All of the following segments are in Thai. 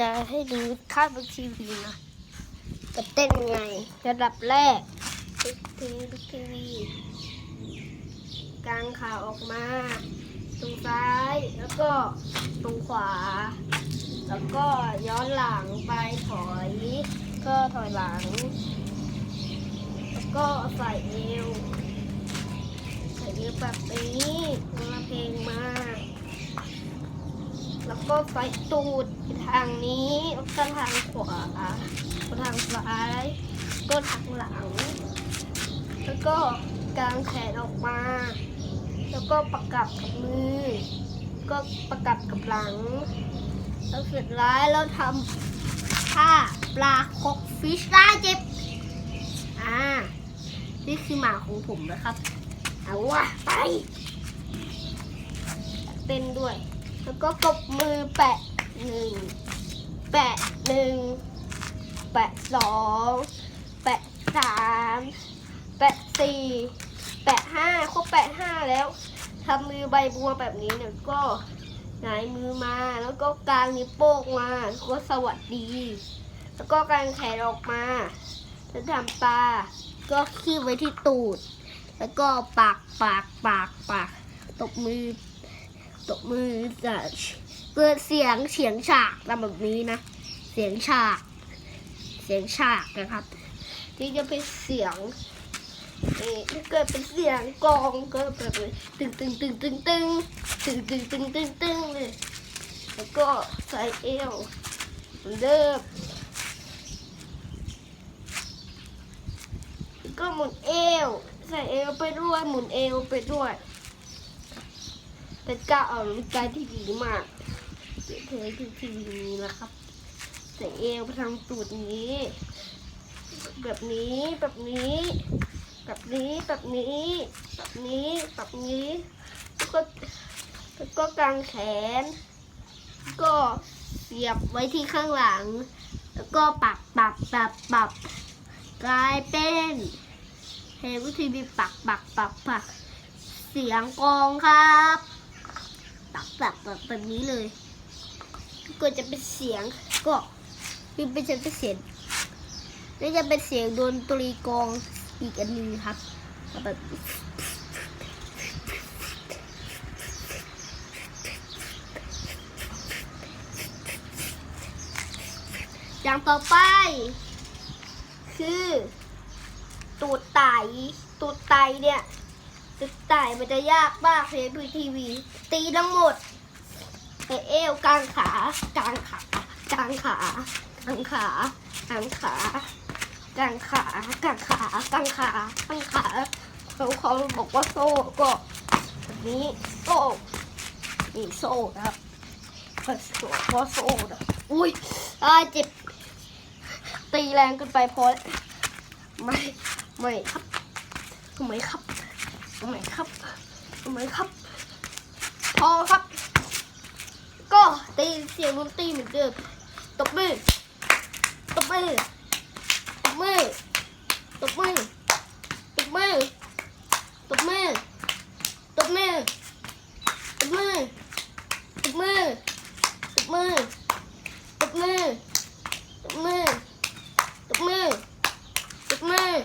จะให้ดูค่าบนทีวีนะจะเต้นไงระดับแรกดูทีวีดูทีวีกางขาออกมา ตรงซ้ายแล้วก็ตรงขวา แล้วก็ย้อนหลังไปถอย ก็ถอยหลัง แล้วก็ใส่เอวใส่เอวแบบนี้เวลาเพลงมา แล้วก็ใส่ตูด ทางนี้ก็ทางขวาก็ทางซ้าย ก็ทางหลัง แล้วก็กางแขนออกมา แล้วก็ประกับกับมือ ก็ประกับกับหลัง แล้วเสร็จแล้วเราทำท่าปลาคกฟิชได้เจ็บอ่า นี่คือหมาของผมนะครับ เอาว่ะไปเต้นด้วย แล้วก็กบมือแปะ หนึ่งแปะหนึ่งแปะสองแปะสามแปะสี่แปะห้าครบแปะห้าแล้วทำมือใบบัวแบบนี้เนี่ยก็หงายมือมาแล้วก็กางนิ้วโป้งมาก็สวัสดี แล้วก็กางแขนออกมาแล้วทำตาก็คีบไว้ที่ตูด แล้วก็ปากปากปากปากตบมือตบมือจะ เกิดเสียงเสียงฉากแบบนี้นะ เสียงฉาก เสียงฉากนะครับ ที่จะเป็นเสียงนี่ถ้าเกิดเป็นเสียงกองก็แบบตึงตึงตึงตึงตึงตึงตึงตึงตึงตึงเลยแล้วก็ใส่เอวเหมือนเดิมก็หมุนเอว ใส่เอวไปด้วยหมุนเอวไปด้วย เป็นการออกกำลังกายที่ดีมาก เคยวเธอดูทีวีนี้นะครับใส่เอวไปทางตูดนี้ แบบนี้แบบนี้ แบบนี้แบบนี้ แบบนี้แบบนี้แล้วก็แล้วก็กางแขน ก็เสียบไว้ที่ข้างหลัง แล้วก็ปักปักปักปักกลายเป็นเฮลทีวีปักปักปักปักเสียงกองครับ ปักปักปักแบบนี้เลย ก็จะเป็นเสียงก็คือเป็นจะเป็นเสียงนี่จะเป็นเสียงดนตรีกองอีกอันหนึงครับแบบอย่างต่อไป คือตูดไตตูดไตเนี่ยตูดไตมันจะยากมากเลยดูทีวี ตีทั้งหมด ในเอวกลางขากลางขากลางขากลางขากลางขากลางขากลางขากลางขากลางขาเขาเขาบอกว่าโซ่ก็แบบนี้โซ่นี่โซ่นะครับก็โซ่ก็โซ่นะอุ้ยอาเจ็บตีแรงเกินไปพอไม่ไม่ครับทำไมครับทำไมครับทำไมครับพอครับ ตีเสียงดนตรีเหมือนเดิมตบมือตบมือตบมือตบมือตบมือตบมือตบมือตบมือตบมือตบมือตบมือตบมือตบมือตบมือ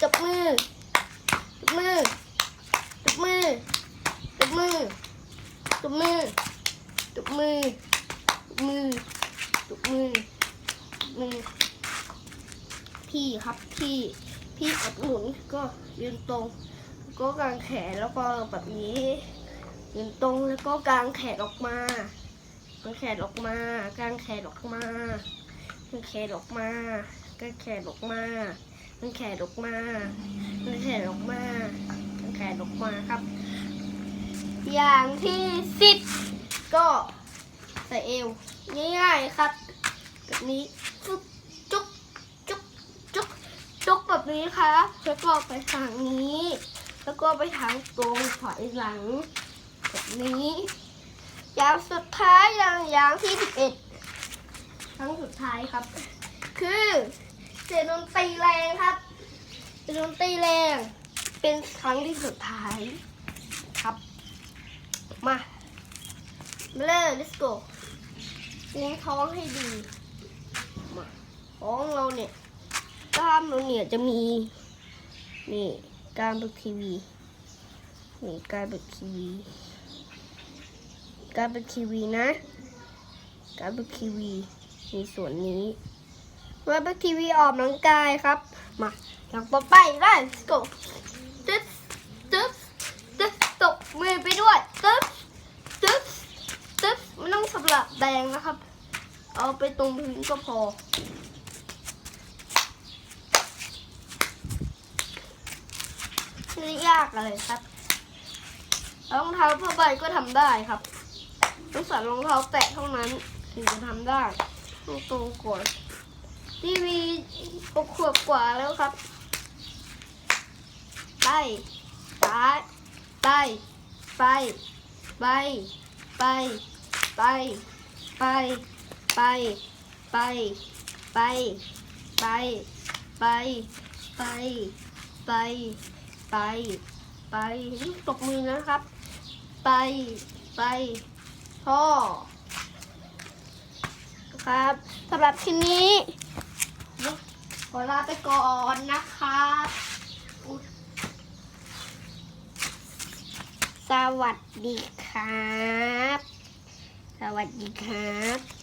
ตบมือตบมือตบมือตบมือตบมือ มือ มือตบมือมือ พี่ครับพี่ พี่อดหมุนก็ยืนตรง ก็กางแขนแล้วก็แบบนี้ยืนตรงแล้วก็กางแขนออกมากางแขนออกมากางแขนออกมากางแขนออกมากางแขนออกมากางแขนออกมากางแขนออกมากางแขนออกมาครับ อย่างที่สิบก็ ส่เอว ง่ายๆครับ แบบนี้จุ๊บจุ๊บจุ๊บจุ๊บจุ๊บแบบนี้ครับแล้วก็ไปทางนี้ แล้วก็ไปทางตรงถอยหลัง แบบนี้อย่างสุดท้ายอย่างอย่างที่สิบเอ็ดครั้งสุดท้ายครับ คือเสียงดนตรีแรงครับเสียงดนตรีแรง เป็นครั้งที่สุดท้ายครับ มา มาเลย let's go เลี้ยงท้องให้ดีมาท้องเราเนี่ยกล้ามเราเนี่ยจะมีนี่กล้ามบึกทีวีนี่กล้ามบึกทีวีกล้ามบึกทีวีนะกล้ามบึกทีวี มีส่วนนี้เมื่อบึกทีวีออกกำลังกายครับ มาอย่างต่อไป let's go ตึ๊ดตึ๊ดตึ๊ดตบมือไปด้วยตึ๊ดตึ๊ดตึ๊ด ไม่งสลับแดงนะครับ เอาไปตรงพื้นก็พอ ไม่ยากอะไรครับรองเท้าผ้าใบก็ทำได้ครับต้องใส่รองเท้าแตะเท่านั้นถึงจะทำได้ต้องตรงก่อนทีวีหกขวบกว่าแล้วครับไปซ้ายไปไปไปไป ไปไปไปไปไปไปไปไปไปไปไปตกมือนะครับ ไปไปพ่อครับสำหรับคลิปนี้ขอลาไปก่อนนะครับสวัสดีครับ สวัสดีครับ